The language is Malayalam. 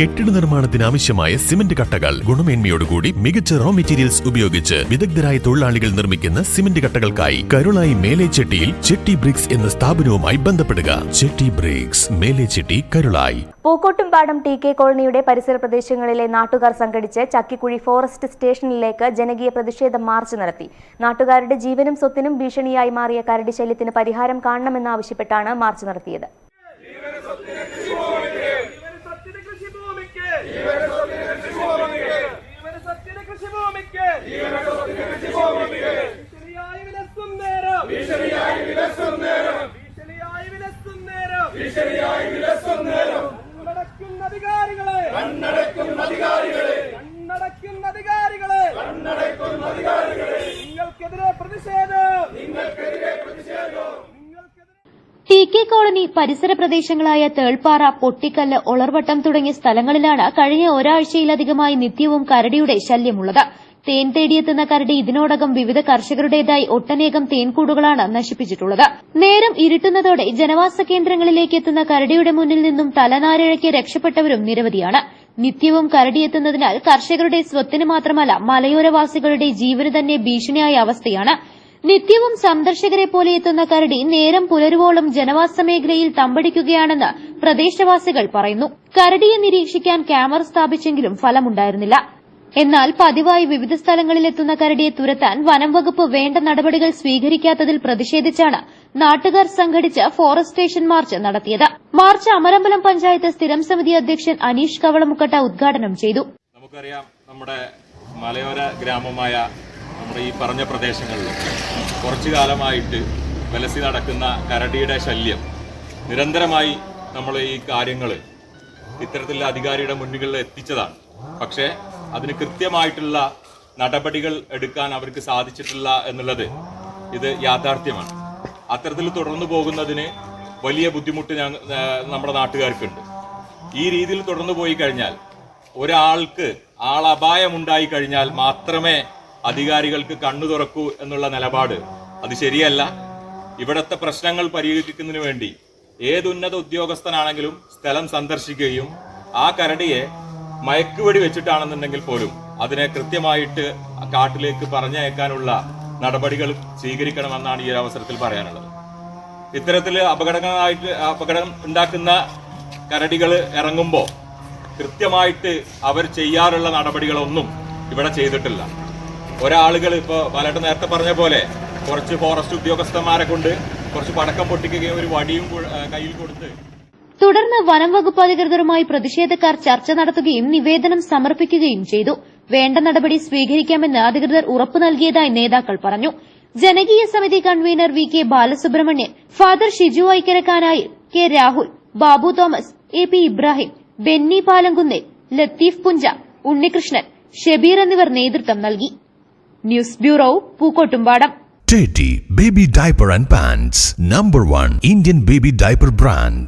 കെട്ടിട നിർമ്മാണത്തിന് ആവശ്യമായ സിമന്റ് കട്ടകൾ. ഗുണമേന്മയോടുകൂടി മികച്ച റോ മെറ്റീരിയൽസ് ഉപയോഗിച്ച് വിദഗ്ധരായ തൊഴിലാളികൾ നിർമ്മിക്കുന്ന സിമന്റ് കട്ടകൾക്കായി കരുളായി മേലേച്ചെട്ടിയിൽ ചെട്ടി ബ്രിക്സ് എന്ന സ്ഥാപനവുമായി ബന്ധപ്പെടുക. Chetti bricks Melechetti Karulayi. Pookkottumpadam T K കോളനിയുടെ പരിസര പ്രദേശങ്ങളിലെ നാട്ടുകാർ സംഘടിച്ച് ചക്കിക്കുഴി ഫോറസ്റ്റ് സ്റ്റേഷനിലേക്ക് ജനകീയ പ്രതിഷേധ മാർച്ച് നടത്തി. നാട്ടുകാരുടെ ജീവനും സ്വത്തിനും ഭീഷണിയായി മാറിയ കരടി ശല്യത്തിന് പരിഹാരം കാണണമെന്നാവശ്യപ്പെട്ടാണ് മാർച്ച് നടത്തിയത് ജീവനസത്യത കൃഷിഭൂമിക്ക് ജീവനസത്യത കൃഷിഭൂമിക്ക് ഭീഷണിയായി വിലസും നേരം ഭീഷണിയായി വിലസും നേരം ഭീഷണിയായി വിലസും നേരം ഭീഷണിയായി വിലസും നേരം കണ്ണടക്കുന്ന അധികാരികളെ കണ്ണടക്കുന്ന അധികാരികളെ കണ്ണടക്കുന്ന അധികാരികളെ കണ്ണടക്കുന്ന അധികാരികളെ നിങ്ങൾക്കെതിരെ പ്രതിഷേധം നിങ്ങൾക്കെതിരെ പ്രതിഷേധം നിങ്ങൾക്കെതിരെ ടി കെ കോളനി പരിസര പ്രദേശങ്ങളായ തേൾപ്പാറ പൊട്ടിക്കല്ല് ഒളർവട്ടം തുടങ്ങിയ സ്ഥലങ്ങളിലാണ് കഴിഞ്ഞ ഒരാഴ്ചയിലധികമായി നിത്യവും കരടിയുടെ ശല്യമുള്ളത്. തേൻ തേടിയെത്തുന്ന കരടി ഇതിനോടകം വിവിധ കർഷകരുടേതായി ഒട്ടനേകം തേൻകൂടുകളാണ് നശിപ്പിച്ചിട്ടുള്ളത്. നേരം ഇരുട്ടുന്നതോടെ ജനവാസ കേന്ദ്രങ്ങളിലേക്ക് എത്തുന്ന കരടിയുടെ മുന്നിൽ നിന്നും തലനാരിഴയ്ക്ക് രക്ഷപ്പെട്ടവരും നിരവധിയാണ്. നിത്യവും കരടിയെത്തുന്നതിനാൽ കർഷകരുടെ സ്വത്തിന് മാത്രമല്ല മലയോരവാസികളുടെ ജീവന് തന്നെ ഭീഷണിയായ അവസ്ഥയാണ്. നിത്യവും സന്ദർശകരെ പോലെ എത്തുന്ന കരടി നേരം പുലരുവോളം ജനവാസ മേഖലയിൽ തമ്പടിക്കുകയാണെന്ന് പ്രദേശവാസികൾ പറയുന്നു. കരടിയെ നിരീക്ഷിക്കാൻ ക്യാമറ സ്ഥാപിച്ചെങ്കിലും ഫലമുണ്ടായിരുന്നില്ല. എന്നാൽ പതിവായി വിവിധ സ്ഥലങ്ങളിലെത്തുന്ന കരടിയെ തുരത്താൻ വനം വകുപ്പ് വേണ്ട നടപടികൾ സ്വീകരിക്കാത്തതിൽ പ്രതിഷേധിച്ചാണ് നാട്ടുകാർ സംഘടിച്ച് ഫോറസ്റ്റ് സ്റ്റേഷൻ മാർച്ച് നടത്തിയത്. മാർച്ച് അമരമ്പലം പഞ്ചായത്ത് സ്ഥിരം സമിതി അധ്യക്ഷൻ അനീഷ് കവളമുക്കട്ട ഉദ്ഘാടനം ചെയ്തു. നമുക്കറിയാം നമ്മുടെ മലയോര ഗ്രാമമായ നമ്മുടെ ഈ പറഞ്ഞ പ്രദേശങ്ങളിൽ കുറച്ചു കാലമായിട്ട് വലസി നടക്കുന്ന കരടിയുടെ ശല്യം നിരന്തരമായി നമ്മൾ ഈ കാര്യങ്ങൾ ഇത്തരത്തിലുള്ള അധികാരിയുടെ മുന്നുകളിൽ എത്തിച്ചതാണ്. പക്ഷേ അതിന് കൃത്യമായിട്ടുള്ള നടപടികൾ എടുക്കാൻ അവർക്ക് സാധിച്ചിട്ടില്ല എന്നുള്ളത് ഇത് യാഥാർത്ഥ്യമാണ്. അത്തരത്തിൽ തുടർന്നു പോകുന്നതിന് വലിയ ബുദ്ധിമുട്ട് നമ്മുടെ നാട്ടുകാർക്കുണ്ട്. ഈ രീതിയിൽ തുടർന്നു പോയി കഴിഞ്ഞാൽ ഒരാൾക്ക് ആളപായമുണ്ടായി കഴിഞ്ഞാൽ മാത്രമേ അധികാരികൾക്ക് കണ്ണു തുറക്കൂ എന്നുള്ള നിലപാട്. അത് ശരിയല്ല. ഇവിടുത്തെ പ്രശ്നങ്ങൾ പരിഹരിക്കുന്നതിന് വേണ്ടി ഏതുന്നത ഉദ്യോഗസ്ഥനാണെങ്കിലും സ്ഥലം സന്ദർശിക്കുകയും ആ കരടിയെ മയക്കുവെടി വെച്ചിട്ടാണെന്നുണ്ടെങ്കിൽ പോലും അതിനെ കൃത്യമായിട്ട് കാട്ടിലേക്ക് പറഞ്ഞയക്കാനുള്ള നടപടികൾ സ്വീകരിക്കണമെന്നാണ് ഈ ഒരു അവസരത്തിൽ പറയാനുള്ളത്. ഇത്തരത്തിൽ അപകടങ്ങളായിട്ട് അപകടം ഉണ്ടാക്കുന്ന കരടികൾ ഇറങ്ങുമ്പോൾ കൃത്യമായിട്ട് അവർ ചെയ്യാറുള്ള നടപടികളൊന്നും ഇവിടെ ചെയ്തിട്ടില്ല. ഒരാളുകൾ ഇപ്പോൾ പലട്ട് നേരത്തെ പറഞ്ഞ പോലെ കുറച്ച് ഫോറസ്റ്റ് ഉദ്യോഗസ്ഥന്മാരെ കൊണ്ട് കുറച്ച് പടക്കം പൊട്ടിക്കുകയും ഒരു വടിയും കയ്യിൽ കൊടുത്ത്. തുടർന്ന് വനം വകുപ്പ് അധികൃതരുമായി പ്രതിഷേധക്കാർ ചർച്ച നടത്തുകയും നിവേദനം സമർപ്പിക്കുകയും ചെയ്തു. വേണ്ട നടപടി സ്വീകരിക്കാമെന്ന് അധികൃതർ ഉറപ്പു നൽകിയതായി നേതാക്കൾ പറഞ്ഞു. ജനകീയ സമിതി convener V K Balasubramanian father Shiju ഐക്കരക്കാനായി K Rahul Babu Thomas A P Ibrahim Benny Palankunnel Latheef Puncha Unnikrishnan Shabeer എന്നിവർ നേതൃത്വം നൽകി. News bureau Pookkottumpadam Teddy Baby Diaper and Pants Number 1 Indian Baby Diaper Brand